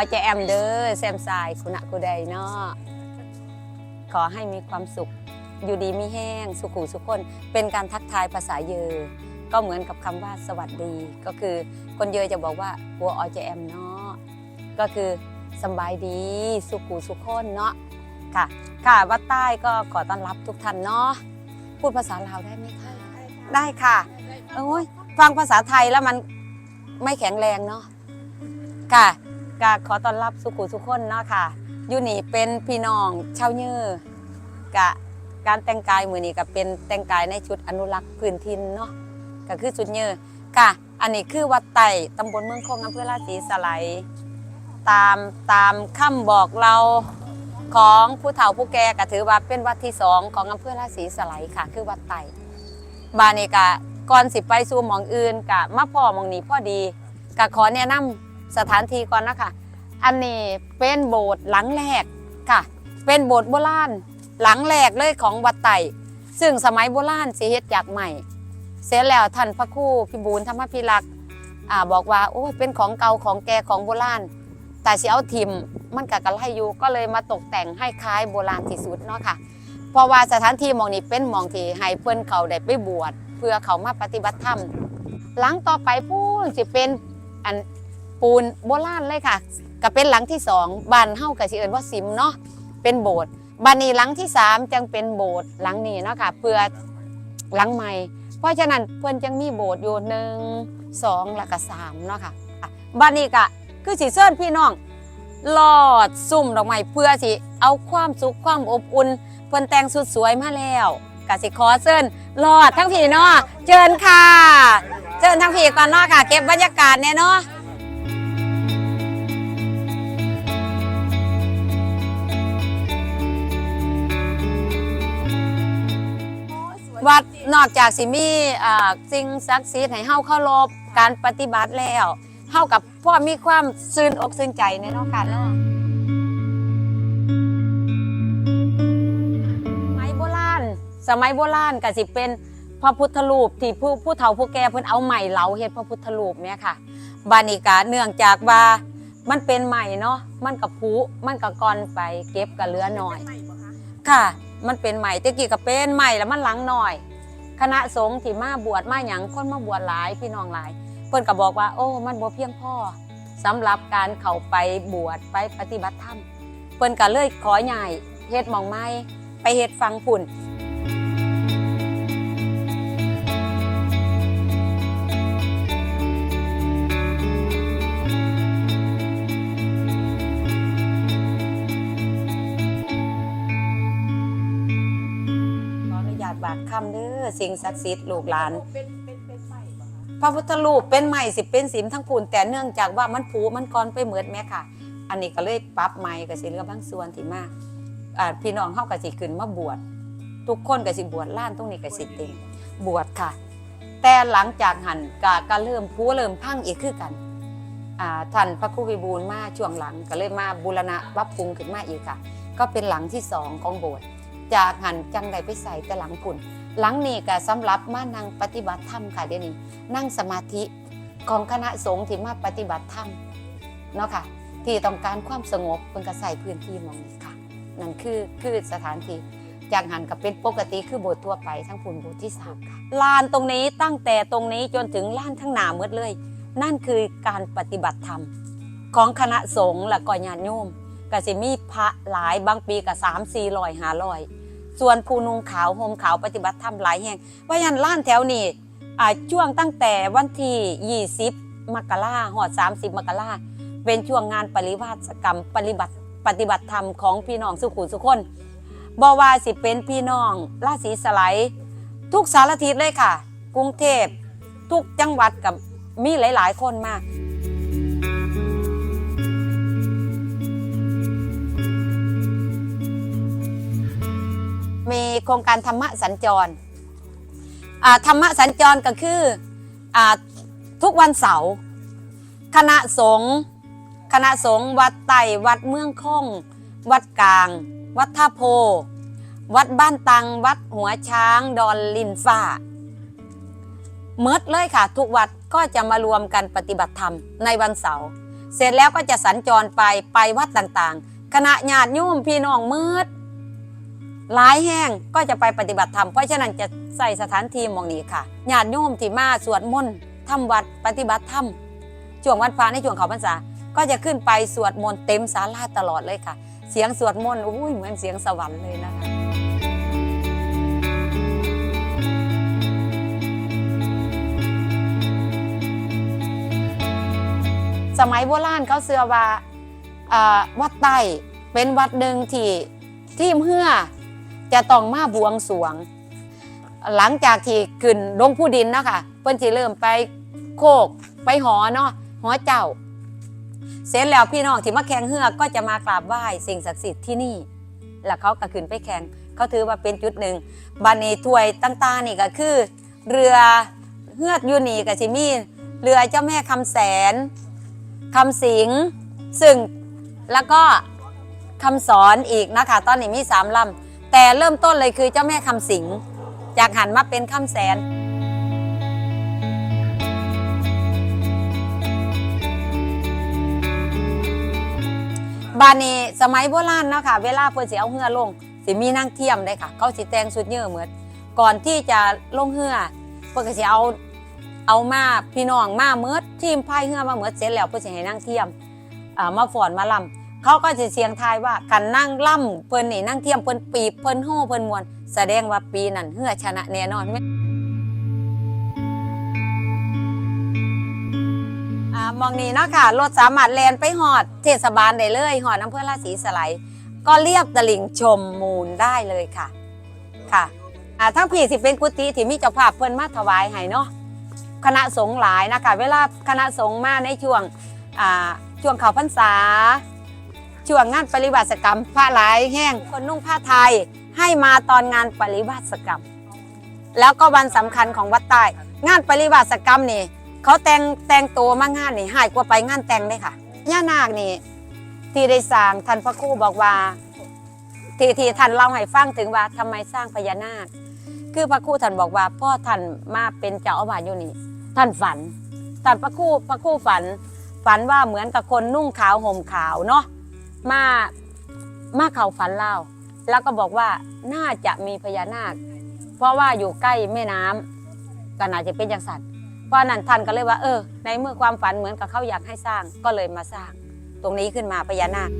ออเจแอมเด้อแซมสายคุณะกูใดเนาะขอให้มีความสุข อยู่ดีมีแห้ง สุขุสุขคน เป็นการทักทายภาษาเยอ ก็เหมือนกับคำว่าสวัสดี ก็คือคนเยอจะบอกว่ากัวออเจแอมเนาะก็คือสบายดี สุขุสุขคนเนาะค่ะ ค่ะวัดใต้ก็ขอต้อนรับทุกท่านเนาะพูดภาษาลาวได้ไหมคะได้ค่ะโอ้ยฟังภาษาไทยแล้วมันไม่แข็งแรงเนาะค่ะ ก็ขอต้อนรับสุขุสุขคนเนาะค่ะอยู่นี่เป็นพี่น้องชาวเยือกะการแต่งกายมือนี้ก็เป็นแต่งกายในชุดอนุรักษ์พื้นถิ่นเนาะก็คือชุดเยือค่ะ อันนี้คือวัดไต่ตำบลเมืองโคงอำเภอราศีสไลยตามตามคำบอกเราของผู้เฒ่าผู้แก่ก็ถือว่าเป็นวัดที่สองของอำเภอราศีสไลยค่ะ คือวัดไต่บานนี้กะก่อนสิไปสู่หมองอื่นกะมาพ่อมองนี้พอดีกะขอแนะนำ สถานที่ก่อนนะคะอันนี้เป็นโบสถ์หลังแรกค่ะ เป็นโบสถ์โบราณหลังแรกเลยของวัดไต่ซึ่งสมัยโบราณสิเฮ็ดจากใหม่ เสร็จแล้วท่านพระครูพิบูลธรรมพิรักษ์อ่าบอกว่าโอ้ยเป็นของเก่าของแกของโบราณแต่สิเอาทิมมันกะกะไรอยู่ก็เลยมาตกแต่งให้คล้ายโบราณที่สุดเนาะค่ะเพราะว่าสถานที่มองนี้เป็นมองที่ให้เพื่อนเขาได้ไปบวชเพื่อเขามาปฏิบัติธรรมหลังต่อไปพูนสิเป็นอัน ปูนโบราณเลยค่ะก็เป็นหลังที่สองบ้านเฮากับสิเอิญว่าสิมเนาะเป็นโบสถ์บ้านนี้หลังที่สามจังเป็นโบสถ์หลังนี้เนาะค่ะเพื่อหลังใหม่ เพราะฉะนั้นเพื่อนจังมีโบสถ์อยู่หนึ่งสองแล้วก็สามเนาะค่ะบ้านนี้ก็คือสิเชิญพี่น้องลอดซุ่มดอกไม้เพื่อสิเอาความสุขความอบอุ่นเพิ่นแต่งสุดสวยมาแล้วกสิขอเชิญรอดทั้งพี่เนาะเชิญค่ะ เชิญทั้งพี่ก่อนเนาะค่ะ เก็บบรรยากาศเนี่ยเนาะ วัดนอกจากสิมีสิ่งศักดิ์สิทธิ์ให้เฮาเคารพการปฏิบัติแล้วเฮากับพ่อมีความซื่นอกซื่นใจในเนาะค่ะเนาะสมัยโบราณสมัยโบราณก็สิเป็นพระพุทธรูปที่ผู้ผู้เฒ่าผู้แก่เพิ่นเอาใหม่เหลาเฮ็ดพระพุทธรูปเนี่ยค่ะบานิกาเนื่องจากว่ามันเป็นใหม่เนาะมันกับผุมันกับกอนไปเก็บกับเหลือหน่อยค่ะ มันเป็นใหม่ตะกี้ก็เป็นใหม่แล้วมันหลังหน่อย คณะสงฆ์ที่มาบวชมาหยังคนมาบวชหลายพี่น้องหลาย เพิ่นก็บอกว่า โอ้ มันบ่เพียงพอสำหรับการเข้าไปบวชไปปฏิบัติธรรมเพิ่นก็เลยขอใหญ่เฮ็ดหมองไม้ไปเฮ็ดฟังผุ่น คำเด้อสิ่งศักดิ์สิทธิ์ลูกหลาน เป็นเป็นเป็นใหม่ปะคะพระพุทธรูปเป็นใหม่สิเป็นสิมทั้งปูนแต่เนื่องจากว่ามันผุมันกรไปเหมือดแม่ค่ะ อันนี้ก็เลยปรับใหม่ก็สิเหลือบางส่วนที่มากอ่าพี่น้องเฮาก็สิขึ้นมาบวชทุกคนก็สิบวชล้านตรงนี้ก็สิเต็มบวชค่ะ แต่หลังจากหันก็ก็เริ่มผูเริ่มพังอีกคือกันอ่าท่านพระครูวิบูลย์มาช่วงหลังก็เลยมาบูรณะปรับปรุงขึ้นมาอีกค่ะ ก็เป็นหลังที่สองของโบสถ์ จากหันจังใดไปใส่แต่หลังปุ่นหลังนี้ก็สำหรับมานั่งปฏิบัติธรรมค่ะเดี๋ยวนี้นั่งสมาธิของคณะสงฆ์ที่มาปฏิบัติธรรมเนาะค่ะ ที่ต้องการความสงบเพิ่นก็ใส่พื้นที่มองนี้ค่ะ นั่นคือคือสถานที่จากหันกับเป็นปกติคือโบสถ์ทั่วไปทั้งปุ่นโบสถ์ที่สามค่ะลานตรงนี้ตั้งแต่ตรงนี้จนถึงลานทั้งหนาหมดเลย นั่นคือการปฏิบัติธรรม ของคณะสงฆ์และก็ญาติโยมก็สิมีพระหลายบางปีก็สามสี่ร้อยห้าร้อย ส่วนผู้นุงขาวห่มขาวปฏิบัติธรรมหลายแห่งว่ายันล้านแถวนี้อ่ช่วงตั้งแต่วันที่20มกราหอด30มกราเป็นช่วงงานปริวาสกรรมปฏิบัติปฏิบัติธรรมของพี่น้องสุขุสุคนบอว่าสิเป็นพี่น้องราศีสไลด์ทุกสารทิศเลยค่ะ กรุงเทพ ทุกจังหวัดกับมีหลาย ๆ คนมาก มีโครงการธรรมะสัญจรธรรมะสัญจรก็คืออทุกวันเสาร์คณะสงฆ์คณะสงฆ์วัดไต่วัดเมืองคง วัดกลาง วัดท่าโพ วัดบ้านตัง วัดหัวช้าง ดอนลินฟ้าเมิดเลยค่ะ ทุกวัดก็จะมารวมกันปฏิบัติธรรมในวันเสาร์เสร็จแล้วก็จะสัญจรไปไปวัดต่างๆ คณะญาติโยมพี่น้องมืด หลายแห้งก็จะไปปฏิบัติธรรมเพราะฉะนั้นจะใส่สถานที่มองนี้ค่ะญาติโยมที่มาสวดมนต์ทำวัดปฏิบัติธรรมช่วงวันพระในช่วงเขาพรรษาก็จะขึ้นไปสวดมนต์เต็มศาลาตลอดเลยค่ะ เสียงสวดมนต์อุ้ยเหมือนเสียงสวรรค์เลยนะคะสมัยโบราณเขาเชื่อว่าวัดใต้เป็นวัดหนึ่งที่ทีมเฮือ จะต้องมาบวงสรวง หลังจากที่ขึ้นลงผู้ดินเนาะคะเพิ่นสิเริ่มไปโคกไปหอเนาะหอเจ้า เสร็จแล้วพี่น้องที่มาแข่งเฮือกก็จะมากราบไหว้สิ่งศักดิ์สิทธิ์ที่นี่ แล้วเขาก็ขึ้นไปแข่งเขาถือว่าเป็นจุดหนึ่งบานนี้ถ้วยต่างๆนี่ก็คือ เรือเฮือดอยูนีกับจิมีเรือเจ้าแม่คำแสนคำสิงซึ่งแล้วก็คำสอนอีกนะคะ ตอนนี้มีสามลำ แต่เริ่มต้นเลยคือเจ้าแม่คำสิงจากหันมาเป็นคำแสน บานนี้สมัยโบราณเนาะค่ะ เวลาเพิ่นสิเอาเหือลง สิมีนั่งเทียมได้ค่ะ เขาสิแต่งสุดเยอะเหมือนก่อนที่จะลงเหือเพิ่นสิเอาเอามาพี่น้องมาเมิดทีมพายเรือมาเมิดเสร็จแล้วเพื่อจะให้นั่งเทียมอ่ามาฝอนมาลำ เขาก็จะเสียงทายว่ากันนั่งล่ำเพิ่นนี่นั่งเทียมเพิ่นปีบเพิ่นโห่เพิ่นมวน แสดงว่าปีนั้นเฮือชนะแน่นอนอ่ามองนี้เนาะค่ะรถสามารถแลนไปหอดเทศบาลได้เลยหอดอำเภอราศีสไลก็เรียบตลิ่งชมมูลได้เลยค่ะ ค่ะอ่าทั้งพี่สิเป็นกุฏิที่มีเจ้าภาพเพิ่นมาถวายให้เนาะคณะสงฆ์หลายนะคะเวลาคณะสงฆ์มาในช่วงอ่าช่วงเขาพรรษา ช่วงงานปริวาสกรรมพระหลายแห้งคนนุ่งผ้าไทยให้มาตอนงานปริวาสกรรม แล้วก็วันสำคัญของวัดใต้งานปริวาสกรรมนี่เขาแต่งแต่งตัวมางานนี่หายกว่าไปงานแต่งเลยค่ะย่านาคนี่ที่ได้สร้างท่านพระครูบอกว่าที่ที่ท่านเล่าให้ฟังถึงว่าทำไมสร้างพญานาค คือพระครูท่านบอกว่าพ่อท่านมาเป็นเจ้าอาวาสอยู่นี่ท่านฝันท่านพระครูพระครูฝัน ฝันว่าเหมือนกับคนนุ่งขาวห่มขาวเนาะ มามาเขาฝันเล่าแล้วก็บอกว่าน่าจะมีพญานาค เพราะว่าอยู่ใกล้แม่น้ำก็น่าจะเป็นอย่างสัตว์เพราะนั้นท่านก็เลยว่า เออ ในเมื่อความฝันเหมือนกับเขาอยากให้สร้างก็เลยมาสร้าง ตรงนี้ขึ้นมาพญานาค